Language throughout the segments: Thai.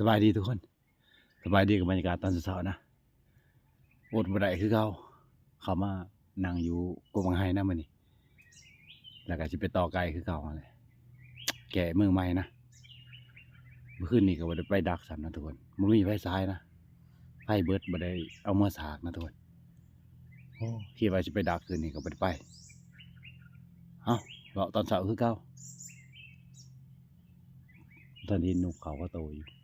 สบายดีทุกคน สบายดีกับบรรยากาศตอนเช้าๆนะอดบ่ได้คือเขาเขามานั่งอยู่กวงไห้นะมื้อนี้แล้วก็สิไปต่อไกลคือเขาหั่นแหละแก่เมืองใหม่นะเมื่อคืนนี้ก็บ่ได้ไปดักสันนะทุกคนบ่มีไฟซ้ายนะไฟเบิดบ่ได้เอามาสากนะทุกคนโอ้คิดว่าสิไปดักคืนนี้ก็บ่ได้ไปเอ้าเลาตอนเช้าคือเก่าตอนนี้นกเขาก็โตอยู่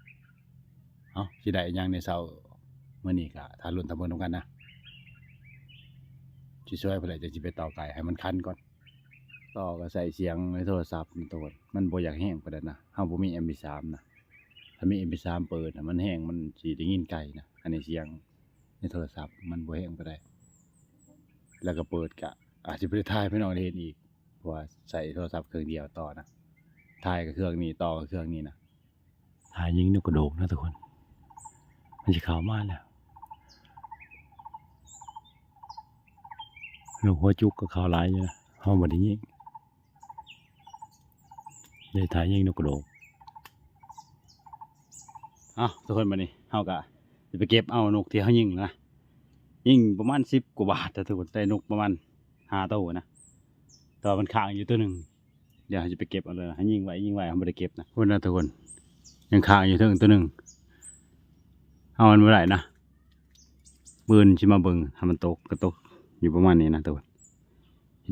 เอาสิได้ยังในเสาร์มื่อนี้ก็ทารุนทำเบิ่งนกันนะสิช่วยเพื่อจะจิไปต่อไก่ให้มันคันก่อน ต่อก็ใส่เสียงในโทรศัพท์ตัวมันบ่อยากแห้งปานนั้นนะเฮาบ่มี MP3 นะถ้ามี MP3 เปิดน่ะมันแห้งมันสิได้ยินไกลนะอันนี้เสียงในโทรศัพท์มันบ่แห้งปานใดแล้วก็เปิดกะ อาจจะได้ถ่ายพี่น้องเห็นอีกเพราะว่าใส่โทรศัพท์เครื่องเดียวต่อนะถ่ายกับเครื่องนี้ต่อกับเครื่องนี้นะถ่ายยิงนกกระโดกนะทุกคน มันจะขาวมากแล้วนกหัวจุกก็ขาวหลายอยู่นะห้องบไดยิงเลยถ่ายยิงนกกระโดกเอาทุกคนมานี่เฮากะจะไปเก็บเอานกที่เขายิงนะยิงประมาณสิบกว่าบาทแต่ทุกคนได้นกประมาณห้าตัวนะแตัวมันค้างอยู่ตัวหนึ่งเดี๋ยวจะไปเก็บเอาเลยให้ยิงไว้ยิงไว้เขาไม่ได้เก็บนะคนนะทุกคนยังค้างอยู่ถึงตัวหนึ่ง เอามันเมื่อไหร่นะบืนชิมาเบิงทำมันตกก็ตกอยู่ประมาณนี้นะตัว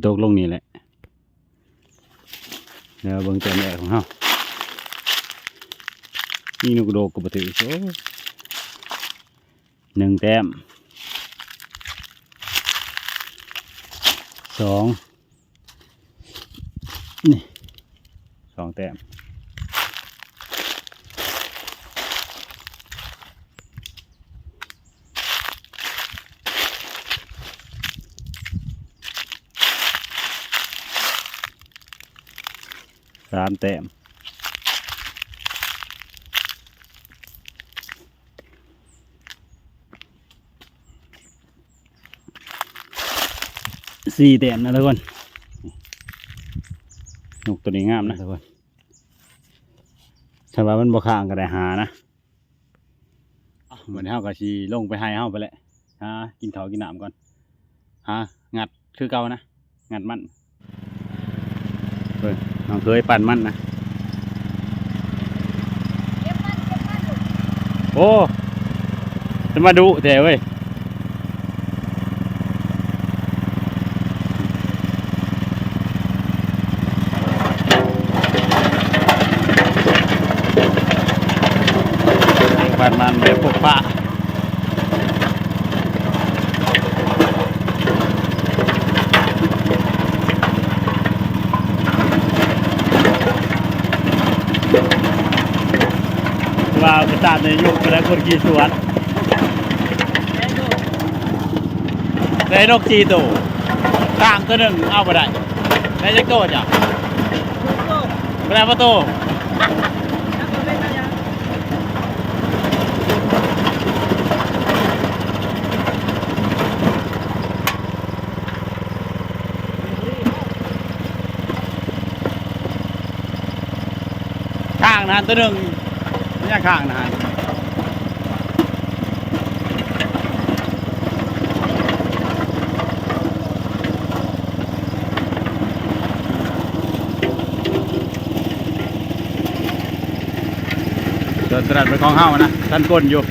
ตกลงนี่แหละเดี๋ยวเบิงตัวแม่ของเขานี่นกกโดกกบถือโอ้หนึ่งแต้มสองนี่สองแต้ม สามแต้มสี่แต้มนะทุกคนนกตัวนี้งามนะทุกคนถ้าว่ามันบ่ข้างก็ได้หานะอะวันนี้เฮาก็สิลงไปให้เฮาไปแหละหากินข้าวกินน้ำก่อนหางัดคือเก่านะ งัดมันเฮ้ย น้องเคยปั่นมันนะโอ้จะมาดูแต่เว้ย ปั่นมันแบบพวกป้า ว่าประสาทในยุคแล้วคนกี่สวนได้นกจีตัวข้างตัวหนึ่งเอาไปได้ได้จักตัวจ้ะไม่ได้ประตูข้างนะตัวหนึ่งไม่ใช่ข้าง ดินตลาดไปนของเฮานะท่านก้นอยู่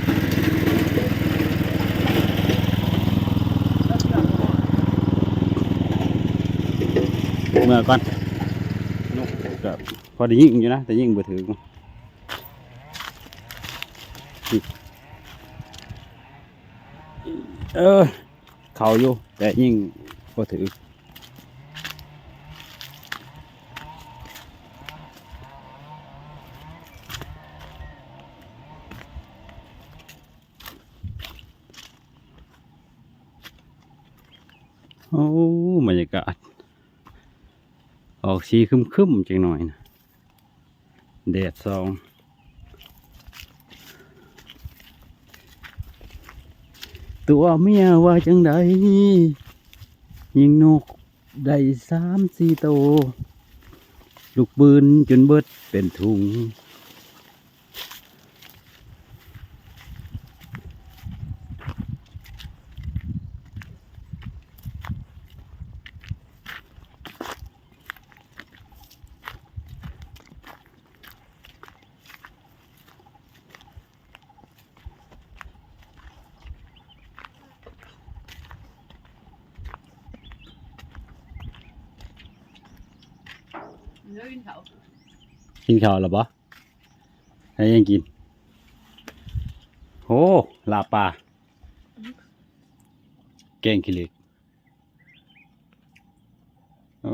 เมื่อก่อนกับพอได้ยิงอยู่นะ แต่ยิงบ่ถือเออ เขาอยู่ แต่ยิงบ่ถือ โอ้บรรยากาศ ออกสีคึมๆจังหน่อยนะแดดซองตัวเมียว่าจังใดยิงนกได้สามสี่โต ลูกปืนจนเบิดเป็นถุง เดี๋ยวกินเขาว กินข้าวแล้วบ่ให้ยังกินโอ้ลาบปลาแกงขี้เหล็กโอ้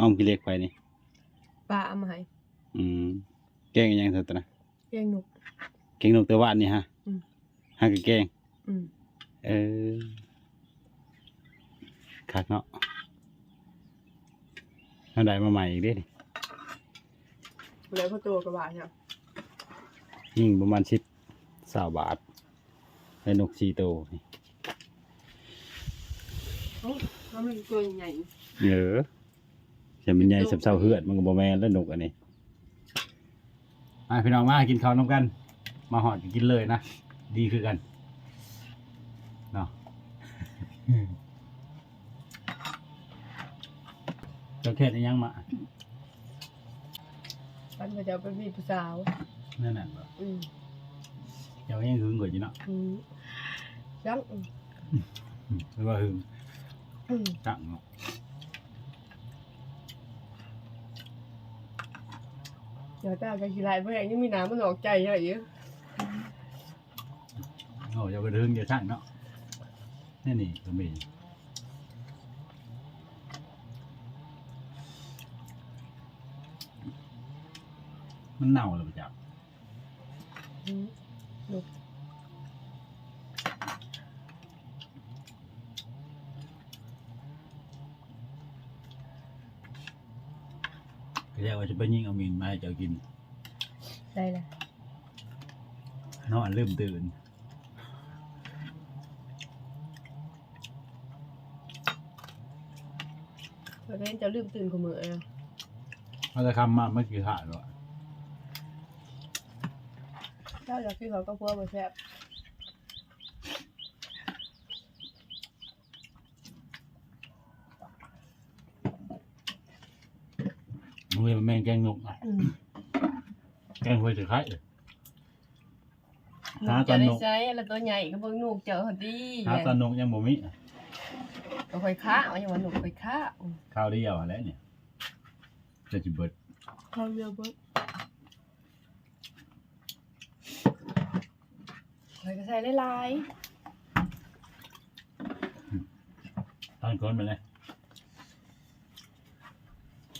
อ้อมขี้เหล็กไปนี่ปลาเอามาให้อืมแกงอิหยังซะตวนะแกงหนุกแกงนกแต่ว่านนี่ฮะอืมฮะก็แกงอืมเออคักเนาะเอาได้มาใหม่อีกเด้นี่ แล้วพ่อโตกระบาดเนี่ยยิ่งประมาณสิบสาบาทได้นกสี่ตัวนี่เอ้าเขาเป็นตัวใหญ่เออจะเป็นใหญ่สับเศร้าเหือดมันก็บ่แม่นแล้วนกอันนี้มาพี่น้องมากินข้าวน้ำกัน มาหอดก็กินเลยนะ ดีคือกันเนาะเจ้าเทศยังมา ปันมาจะเอาไปมีผู้สาว นั่นน่ะบ่อืมเจ้ายังหึงกว่าอยู่เนาะอืมจังอืมหรือว่าหึงอืมจังเนาะเดี๋ยวตากันขี้ไรเพื่อนยังมีน้ำมันออกใจอะไรอยู่โอ้อย่าไปหึงเดี๋ยวช่างเนาะนี่นี่ก็มี มันเน่าเลยจ้ะอืมลูกเรียกว่าจะไปยิงเอามีนมาให้เจ้ากินได้ละนอนลืมตื่นเพราะฉะนั้นจะลืมตื่นกูมือเลยเขาจะคำมาเมื่อกี้ขาดหรอเจ้าอยากกินเขาก็พัวมาแซ่บมึงเลยนแม่งแกงนกอะอืมแกงห้วยถือไข่หาตจะอนได้นกใช้แล้วตัวใหญ่ก็เบิ่งหนูกเจอดีหาตอนนกยังบ่มีก็ค่อยค้าเอาอย่างว่าหนูค่อยค้าอืมข้าวเดียวอะไรเนี่ยจะจิเบิด ข้าวเดียวเบิ่ง อยก็ใส่หลายตอนคนไปเลยๆ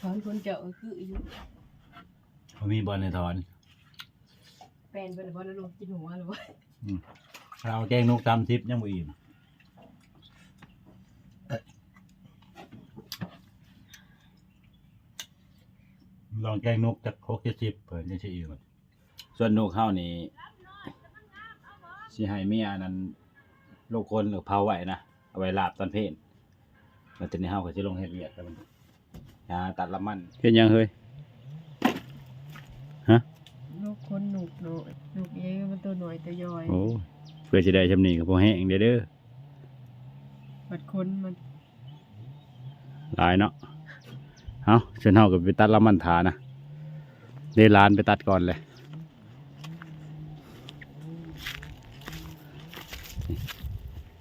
ถอนคนเจอคืออายุเขามีบอลในทอน แฟนเพิ่นบ่ได้ลงกินหัวหรือว่าเราแกงนกตามทิพย์ยังบ่อิ่มลองแกงนกจากโคกเจ็ดสิบเพิ่นจะใช่อิ่มส่วนนกเข้านี่ สิให้เมียนั้นโลกคนหรือเผาไว้นะเอาไว้ลาบตอนเพลนแล้วทีนี้เฮาก็สิลงเฮ็ดเวียกแล้วมันยาตัดละมันเฮ็ดยังเฮ้ยลูกคนหนุกหน่อยหนุกเองมันตัวหน่อยตัวย่อยโอ้เพื่อจะได้ชำนีกับพอแห้งเด้อเด้อบัดคนมันหลายเนาะเอาเชิญเฮากับไปตัดละมันทานะเดลานไปตัดก่อนเลย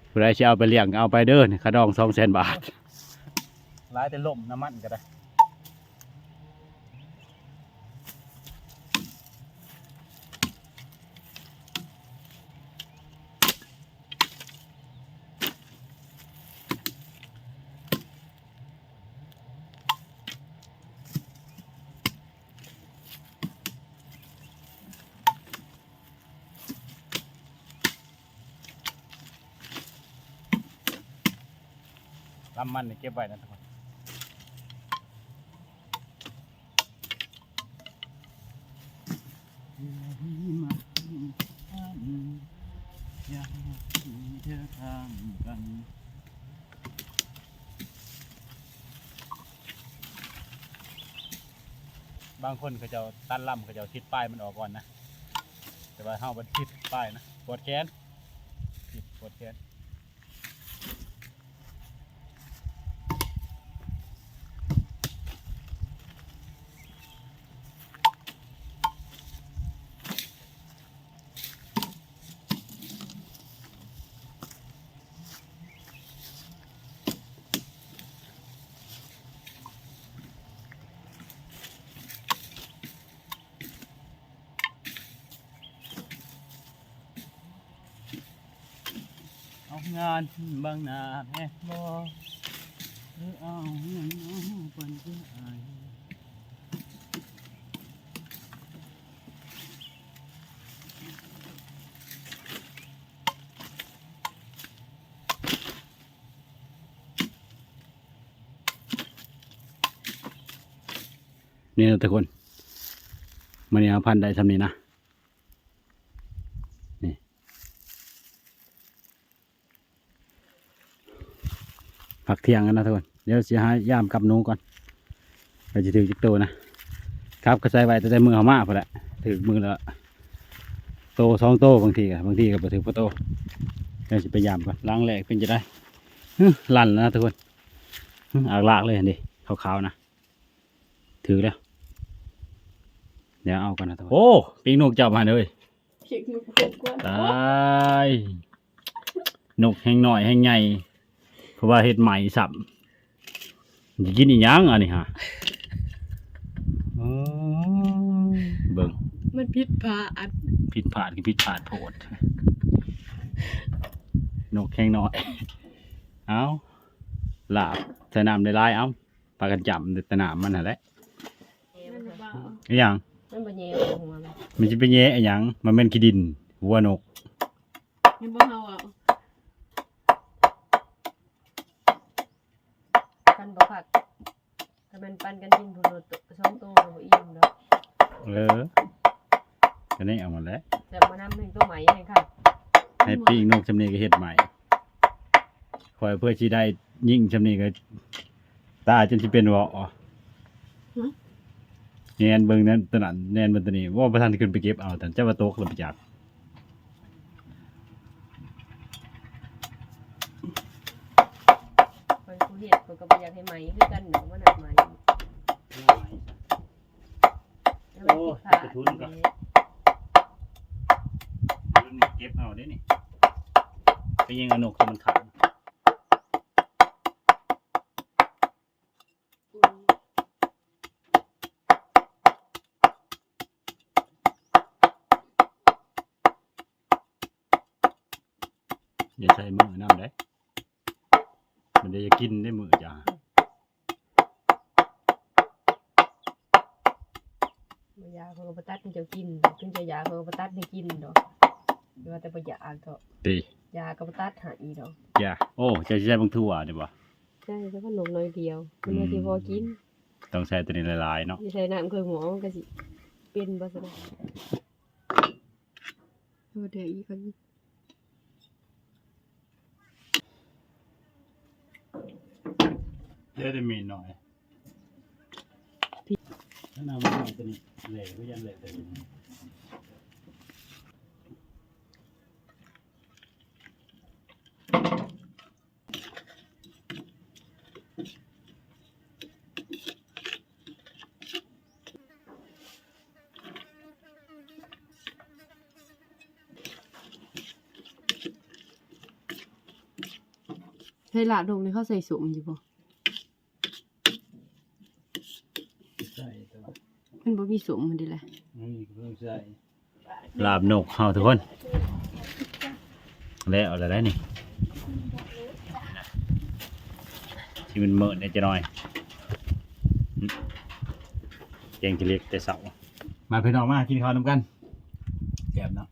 ผู้ใดจะเอาไปเลี้ยงเอาไปเด้อนี่าดองสองแสนบาทหลายแต่ล่มน้ำมันก็ได้ำมันนี่เก็บไว้นะทุกคนบางคนเขาจะตันลำเขาจะเอาทิศป้ายมันออกก่อนนะ แต่ว่าเฮาบันทิศป้ายนะปวดแขนปวดแขน เอางานบางนาแม่บ่หรือเอาเงินเอาปันจะอายนี่นะทุกคนมันนี่เอาพันได้สำนี้นะ เที่ยงกันนะทุกคน เดี๋ยวสิหายามกับหนูก่อนเราจะถือจิกโตนะ ครับก็ใส่ไว้แต่แต่มือเขามาพอแหละถือมือแล้วโตสองโตบางทีกับบางทีก็บ่ถือพอโตเดี๋ยวจะไปยามก่อนล้างแหลกเป็นจะได้ฮึลั่นแล้วนะทุกคนฮึอากลากเลยเห็นดิขาวๆนะ ถือแล้ว เดี๋ยวเอากันนะทุกคน โอ้ปิงนกจับมาเลยเช็คมือเก็บก่อนตายนกแห้งหน่อยแห้งใหญ่เพ ราะว่าเห็ดใหม่สับจะกินอีหยังอันนี้ฮะอ๋อเบิ่งมันพิษพาอัดผิดพลาดคือผิดพลาดโพดนกแห้งน้อย เอาลาบใส่น้ำได้ลายๆเอาปลากันจับแต่น้ำมันน่ะแหละมันเบาอหย่างมันบ่แย่หัวมันมันจะไปแย่อหย่างมันเป็นขี้ดิน หัวนก มันบ่เฮาอะกันบ่คักถ้ามันปันกันกินพุ่นโลดสองโตก็บ่อิ่มดอก เออก็นี่เอาหมดแล้ว แต่มานำให้ตัวใหม่ให้ค่ะ ให้ปีกนกชำนีก็เฮ็ดใหม่คอย เพื่อที่ได้ยิ่งชำนีก็ตาจนที่เป็นวอแนนเบิ่งนั้นตวนั้นแนนเบิ่งตัวนี้ว่าประธานที่ขึ้นไปเก็บเอาแต่เจ้าว่าโต๊ะลงไปจับมันกูเฮ็ดมันก็บ่อยากให้ใหม่คือกันดอกมันหนักใหม่แล้วมันผิดพลาดโอ้ยกระทุนก่อนเก็บเอาได้นี่ไปยิงเอานกที่มันขังอย่าใช้มือน้ำได้มันจะ กินได้มือจ้าบ่ยาเขาก็บ่ตัดให้เจ้ากินถึงจะยาเขาก็บ่ตัดให้กินดอกแต่ว่าแต่บ่อยากก็ตียาก็บ่ตัดให้ดอกอย่าโอ้เจะใช้บางทั่วเดี๋ยวบ่ใช่แต่ว่าหนมน้อยเดียวมันว่าสิพอกินต้องใช้ตัวนี้หลายๆเนาะสิใส่น้ำเครื่องหมอมันก็สิเป็นบ่ซะดอกโอ้เดี๋ยวอีกคน เดี๋ยวจะมีหน่อยถ้านำมันหน่อยตัวนี้เหลวก็ยังเหลวตัวนี้ให้ละดงนี่เขาใส่สมอยู่บ่ใช่ตัว มันบ่มีสมมันดิแหละนี่เพิ่งใส่ลาบนกเฮาทุกคน แล้วอะไรได้นี่ที่มันเมินเนี่ยจะหน่อยอืมแกงจะเล็กแต่เสามาพี่น้องมากินข้าวนำกันแกบเนาะ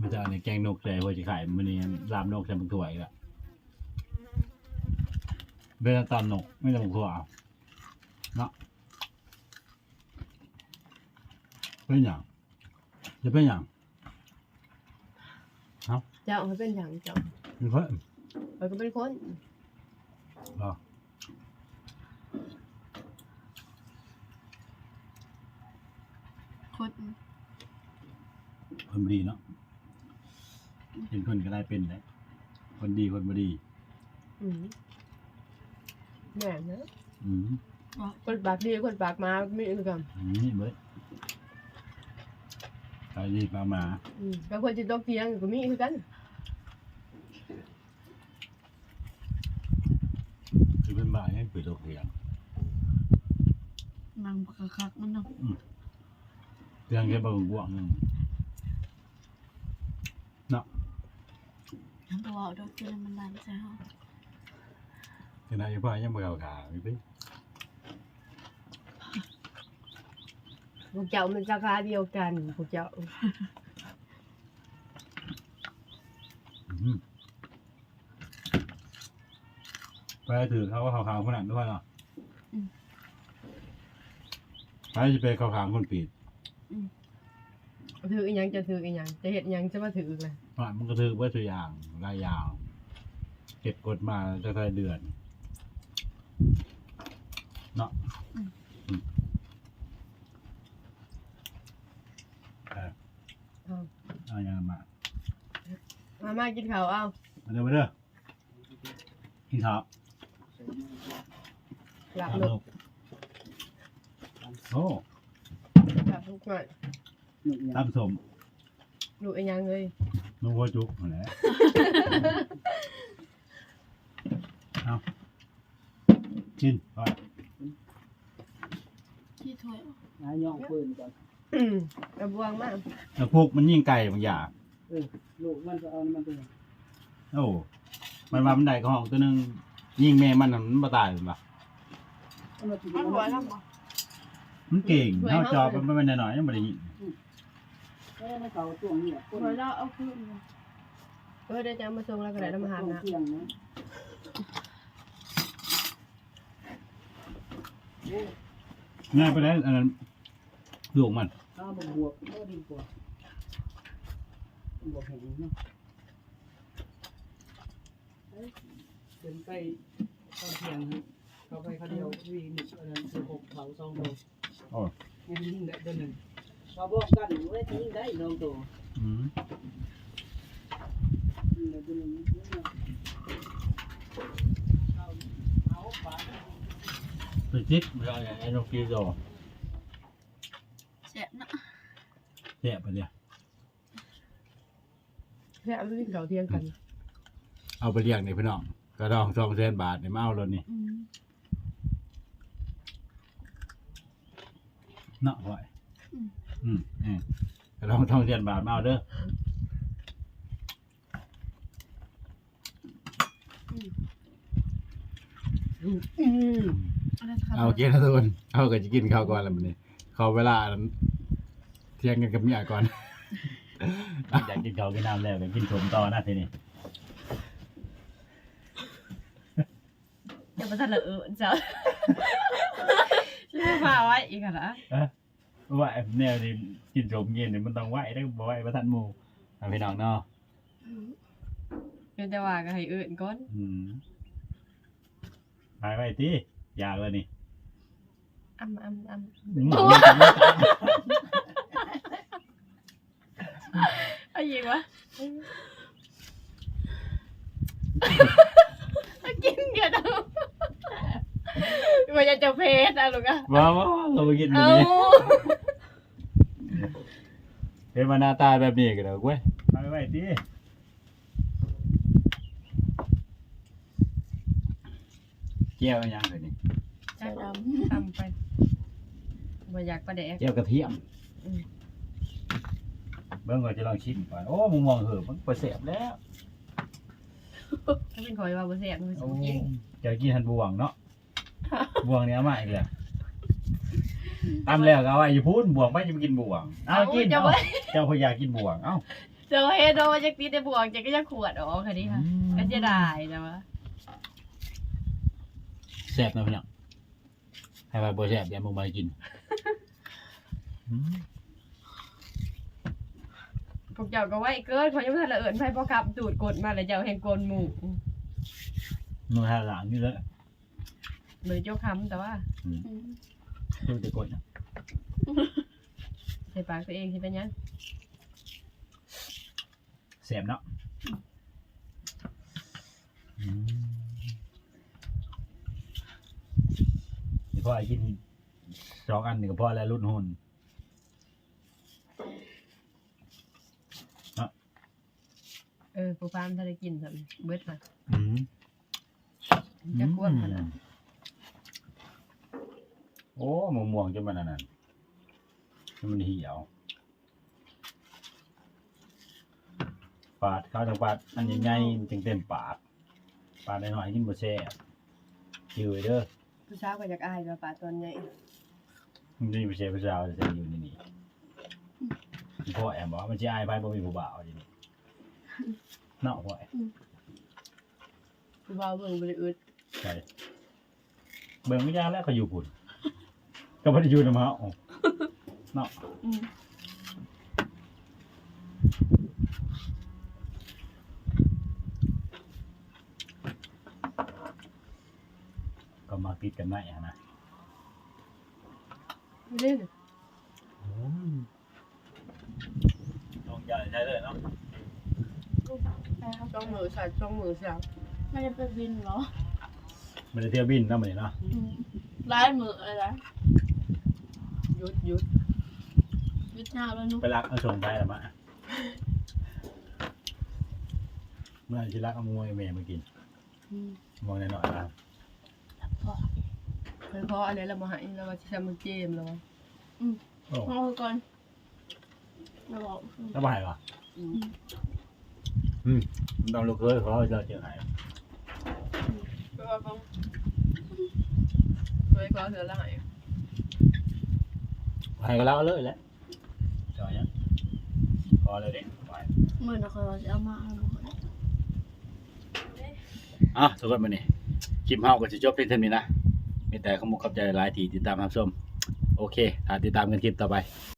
มัน จะเอาในแกงนกเลยว่าจะขายมันนี่ลาบนกใส่บักถั่วอีกละเวลาตอนนกไม่ต้องบักถั่วเนาะเป็นอย่างจะเป็นอย่างเจ้าเขาเป็นหยังเจ้าเป็นเพื่อนเออก็เป็นคนเหรอคนคนดีเนาะ เป็นคนก็ได้เป็นเลยคนดีคนบดี อืมแม่นนะอืมคนปากดีคนปากมาไม่อือกันนี่เบิดไปดีปลาหมาอืมบางคนจะต้องเพียงก็มีคือกัน คือเป็นบ่ายให้เปิดโรงเรียนนั่งคักๆมันเนาะเรื่องแค่บางบวงหนึง ทั้งตัวเอาดอกเจอมันดันใส่เฮาขณะที่พ่อยังบ่เอาขาอีกเด้พวกเจ้ามันสาขาเดียวกันพวกเจ้าอืมไปถือเขาว่าเขาขาวคนนั้นด้วยเนาะไปจะไปเขาขาวคนปีด ถืออีหยังจะถืออีหยังจะเฮ็ดอีหยังจะมาถือเลยว่ามันก็ถือว่าตัวอย่างรายยาวเก็บกดมาจะได้เดือน เนาะอืมเออเอาเอาอย่างนั้นมามามากินข้าวเอามาเด้อมาเด้อกินข้าวหลับตามลูลูกกโอ้หลับลูกหน่อย ตามสมลูกอีหยังเลยนุ่งหัวจุกนั่นแหละ เอากินไปที่ถ้วยนายย่องปืนก่อนอืมกระบวงมากแล้วพวกมันยิงไก่บางอย่างเออลูกมันจะเอามันไปโอ้มันมามันได้ก็ห้องตัวหนึง ยิงแม่มันน่ะมันบ่ตายหรือเปล่าเอามาถึงมันมันหัวแล้วบ่มันเก่งเฮาจอบมันเป็นน้อยๆยังบ่ได้ยิง เอ้ยมันเก่าช่วงนี้อะหัวแล้วเอาคืนเลยเออเดี๋ยวจะเอามาส่งแล้วก็ได้น้ำหันนะเที่ยงนะง่ายไปแล้วอันนั้นลูกมันข้าวบวกก็ดีกว่าบวกแห้งเนาะเป็นไปตอนเที่ยงเขาไปเขาเดียววีหนึ่งอันนั้นคือหกเขาสองโลโอ้ยังยิ่งได้เดือนหนึ่ง มาบอกกันเว้ยยิ่งได้น้องโตอืมยิ่งได้เดือนหนึ่งเอาปลาไปจิกไปเอาอย่างไอ้นกกีโดแซ่บเนาะแซ่บไปเดียวแค่เอาไปกินข้าวเที่ยงกันเอาไปเลี้ยงนี่พี่น้องกระดอง200,000บาทนี่มาเอาแล้วนี่อืมเนาะพ่อยอืม อืมกระดอง200,000บาทมาเอาเด้ออืมอะไรทำเอากินนะทุกคนเอาก็จะกินข้าวก่อนแล้วมื้อนี้ขอเวลาอันเที่ยงกันกับเมียก่อน อยากกินข้าวกินน้ำแล้วก็กินสมต่อนะทีนี้เดี๋ยวมาทันละเออเจ้าชื่อพาไว้อีกนะ เพราะว่าแนวนี้กินสมเย็นนี่มันต้องไหวได้บ่ไหวบ่ทันหมู่เอาพี่น้องเนาะเป็นแต่ว่าก็ให้เอื่นก่อนอืมไปไว้ติอยากเลยนี่อ้ำอ้ำอ้ำอืมเอายิงวะกินกันเอาว่าจะจะเพชรอะลูกอะว้าวเราไปกินมื้เอาอนี้ เห็นมาหน้าตาแบบนี้ก็เด้อเว้ยไปไว้ติเจียวอีหยังเลยนี่ใจดทำไปว่าอยากประแดกเจียวกระเทียมอืมเบิ่งก่อนจะลองชิมก่อนโอ้มึงมองเหอะมันบ่แซ่บแล้วถ้าเป็นคอยว่าบ่แซ่บมันสิโอ้บ่กินจะกินทันบวงเนาะบวงเนี้ยมาอีกแล้ว ตามแล้วก็เอาไว้อยู่พูนบวงไปจะไปกินบวงเอากินจะเอาบ่เจ้าพอยากกินบวงเอ้าเจอเฮ็ดโดนจักตีแต่บวกจักก็จะขวดออกค่ะนี่ค่ะก็จะได้แต่ว่าแซ่บนะพี่น้องให้ไปบ่แซ่บอย่ามึงมากินอืมพวกเจ้าก็ไว้เกินเขายังบ่ทันละเอิ้นไผพอขับตูดกดมาแล้วเจ้าแห่งโกนหมู่มึงหาหลังนี่เลยบ่ได้เจ้าคำแต่ว่า อืมำอืมดูแต่กดนะใส่ปากตัวเองสิเป็นหยังแซ่บเนาะอืมนี่พ่อไอ้กินสองอันนี่ก็พอแล้วรุ่นหุ่นเออผู้ฟาร์มถ้าได้กินซั่นเบิดล่ะอืมจะควบขนาด โอ้ม่วงม่วงๆจนมันอันนั้นจนมันเหี่ยวปาดข้าวจังปาดอันใหญ่ๆมันจึงเต็มปาก ปาดน้อยๆกินบ่แซ่บคิวไว้เด้อผู้สาวก็อยากอายว่าป่าตอนใหญ่มันจะมีผู้ชายผู้สาวจะอยู่ในนี่พ่อแอมบอกว่ามันจะอายไปบ่มีผู้บ่าวอยู่นี่เนาะพ่อแอมผู้บ่าวเบิ่งบ่ได้อึดใช่เบิ่งไม่ยากแล้วก็อยู่พุ่น ก็บ่ได้อยู่นำเฮาเนาะอืมก็มาติดกันได้อะนะเล่นลงใหญ่ใช่เลยเนาะแล้วช่องมือสั่นช่องมือสั่นไม่ได้ไปบินเหรอมันได้เที่ยวบินเนาะมื้อนี้เนาะอืมร้ายมืออะไรนะ หยุดหยุดวิทยาแล้วนุ๊กไปรักเอาส่งไปแล้วมาเมื่อสิรักเอามวยแม่มากินอืมมองหน่อยๆครับพอเคยพออันนี้เรามาให้เราว่าสิทำมือเกมแล้วโอ้เอาก่อนเราบอกสบายป่ะอืมอืมมันต้องลูกเคยเขาจะเจอไหนเพราะว่าเขาเคยขอเธอละให้ ให้ก็แล้วเลยแหละจอยยังพอเลยเด็กไปมือเราเคยว่าจะเอามาเอามา อะทุกคนมานี่คลิปเฮาก็จะจบเพียงเท่านี้นะมีแต่ขอมุกขอบใจหลายที่ติดตามรับชม โอเคถ้าติดตามกันคลิปต่อไป